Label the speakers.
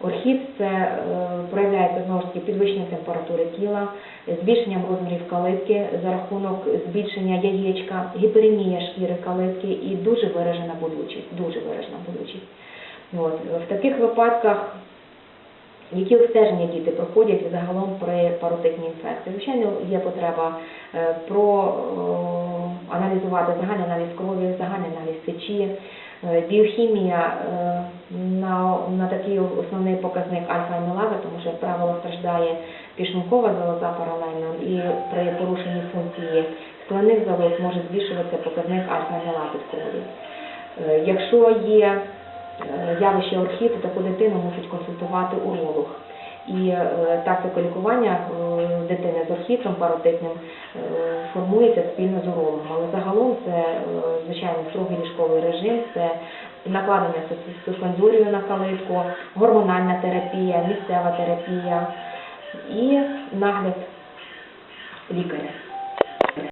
Speaker 1: Орхід. Це е, проявляється знову ж таки підвищення температури тіла, збільшенням розмірів калитки за рахунок збільшення яєчка, гіперемія шкіри калитки і дуже виражена болючість. Дуже виражена болючість. От. В таких випадках які обстеження діти проходять загалом при паротитній інфекції? Звичайно, є потреба е, проаналізувати загальний аналіз крові, загальний аналіз сечі, е, біохімія е, на, на такий основний показник альфа-амілаза, тому що, як правило, страждає підшлункова залоза паралельно, і при порушенні функції складних залоз може збільшуватися показник альфа-амілазу в крові. Якщо є е, явище орхіту, таку дитину мусить консультувати уролог. І е, тактика лікування е, дитини з орхітом паротитним е, формується спільно з урологом. Але загалом це, звичайно, строгий ліжковий режим, це накладення суспензурію на калитку, гормональна терапія, місцева терапія і нагляд лікаря.